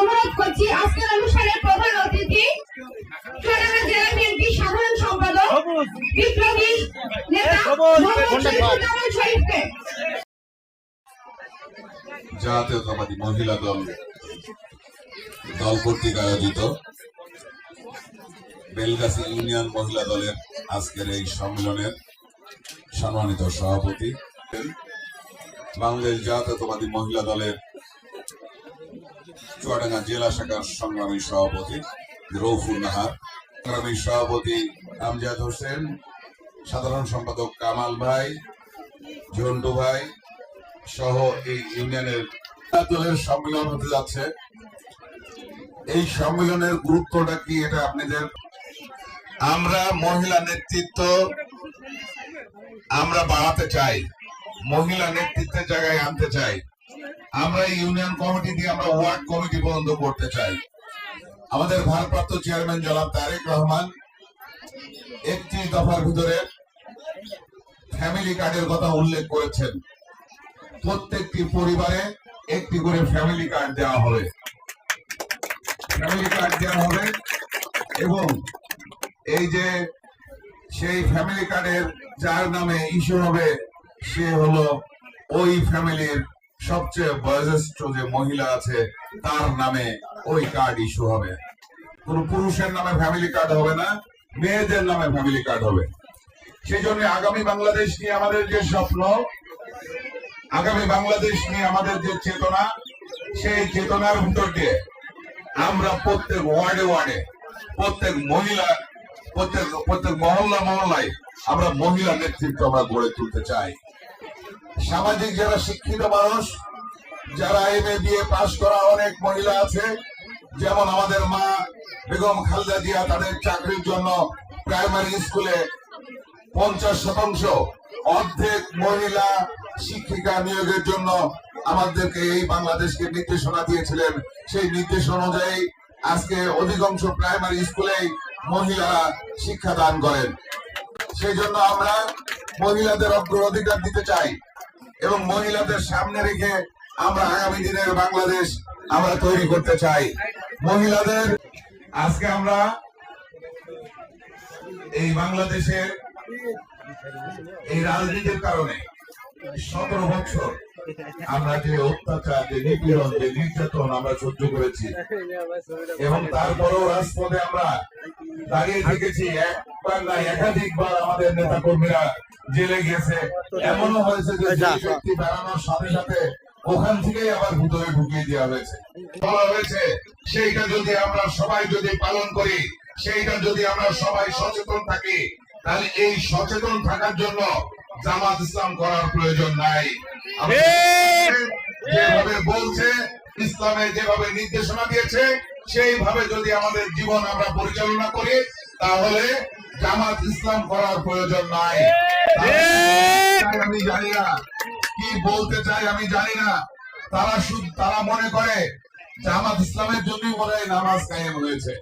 অনুরোধ করছি। আজকের অনুষ্ঠানের প্রধান অতিথি চুয়াডাঙ্গা জেলা বিএনপি সাধারণ সম্পাদক বিপ্লবী নেতা মোহাম্মদ শরীফুজ্জামান জাতীয়তাবাদী মহিলা দল দল কর্তৃক আয়োজিত বেলগাছি ইউনিয়ন মহিলা দলের আজকের এই সম্মেলনের সম্মানিত সভাপতি। বাংলাদেশ জাতীয়তাবাদী মহিলা দলের চুয়াডাঙ্গা জেলা শাখার সংগ্রামী সভাপতি রৌফুল নাহার, সংগ্রামী সভাপতি আমজাদ হোসেন, সাধারণ সম্পাদক কামাল ভাই, ঝন্টু ভাই সহ এই ইউনিয়নের দলের সম্মেলন হতে যাচ্ছে। এই সম্মেলনের গুরুত্বটা কি এটা আপনাদের? আমরা মহিলা নেতৃত্ব, আমরা বাড়াতে চাই, মহিলা নেতৃত্বের জায়গায় আনতে চাই। আমরা ইউনিয়ন কমিটি দিয়ে আমরা ওয়ার্ড কমিটি পর্যন্ত করতে চাই। আমাদের ভারপ্রাপ্ত চেয়ারম্যান জনাব তারেক রহমান, একটি দফার ভিতরে ফ্যামিলি কার্ডের কথা উল্লেখ করেছেন। প্রত্যেকটি পরিবারে একটি করে ফ্যামিলি কার্ড দেওয়া হবে। ফ্যামিলি কার্ড দেওয়া হবে এবং এই যে সেই ফ্যামিলি কার্ডের যার নামে ইস্যু হবে, সে হলো ওই ফ্যামিলির সবচেয়ে বয়োজ্যেষ্ঠ যে মহিলা আছে, তার নামে ওই কার্ড ইস্যু হবে। কোন পুরুষের নামে ফ্যামিলি কার্ড হবে না, মেয়েদের নামে ফ্যামিলি কার্ড হবে। সেই জন্য আগামী বাংলাদেশ নিয়ে আমাদের যে স্বপ্ন, আগামী বাংলাদেশ নিয়ে আমাদের যে চেতনা, সেই চেতনার ভিতর দিয়ে আমরা প্রত্যেক ওয়ার্ডে ওয়ার্ডে প্রত্যেক মহিলা, প্রত্যেক প্রত্যেক মহল্লা মহল্লায় আমরা মহিলা নেতৃত্ব আমরা গড়ে তুলতে চাই। সামাজিক যারা শিক্ষিত মানুষ, যারা এম এ বিএ পাশ করা অনেক মহিলা আছে, যেমন আমাদের মা বেগম খালদা জিয়া তাদের চাকরির জন্য প্রাইমারি স্কুলে পঞ্চাশ শতাংশ অর্ধেক মহিলা শিক্ষিকা নিয়োগের জন্য আমাদেরকে এই বাংলাদেশকে নির্দেশনা দিয়েছিলেন। সেই নির্দেশ অনুযায়ী আজকে অধিকাংশ প্রাইমারি স্কুলেই মহিলারা শিক্ষাদান করেন। সেই জন্য আমরা মহিলাদের অগ্রাধিকার দিতে চাই। এবং মহিলাদের সামনে রেখে আমরা আগামী দিনের বাংলাদেশ আমরা তৈরি করতে চাই। মহিলাদের, আজকে আমরা এই বাংলাদেশের এই রাজনীতির কারণে সতেরো বছর আমরা যে অত্যাচার, যে নিপীড়ন, যে নির্যাতন আমরা সহ্য করেছি এবং তারপরেও রাজপথে আমরা দাঁড়িয়ে থেকেছি। একবার না একাধিকবার আমাদের নেতা কর্মীরা জেলে গেছে। এমনও হয়েছে যে জেল শক্তি বেড়ানোর সাথে সাথে ওখান থেকেই আবার ভিতরে ঢুকিয়ে দেওয়া হয়েছে। বলা হয়েছে সেইটা যদি আমরা সবাই যদি পালন করি সেইটা যদি আমরা সবাই সচেতন থাকি তাহলে এই সচেতন থাকার জন্য জামাত ইসলাম করার প্রয়োজন নাই। যেভাবে বলছে ইসলামে যেভাবে নির্দেশনা দিয়েছে সেইভাবে যদি আমাদের জীবন আমরা পরিচালনা করি তাহলে জামাত ইসলাম করার প্রয়োজন নাই। আমি জানি না। কি বলতে চাই আমি জানি না। তারা শুধু তারা মনে করে জামাত ইসলামের জন্যই মনে হয় নামাজ কায়েম হয়েছে।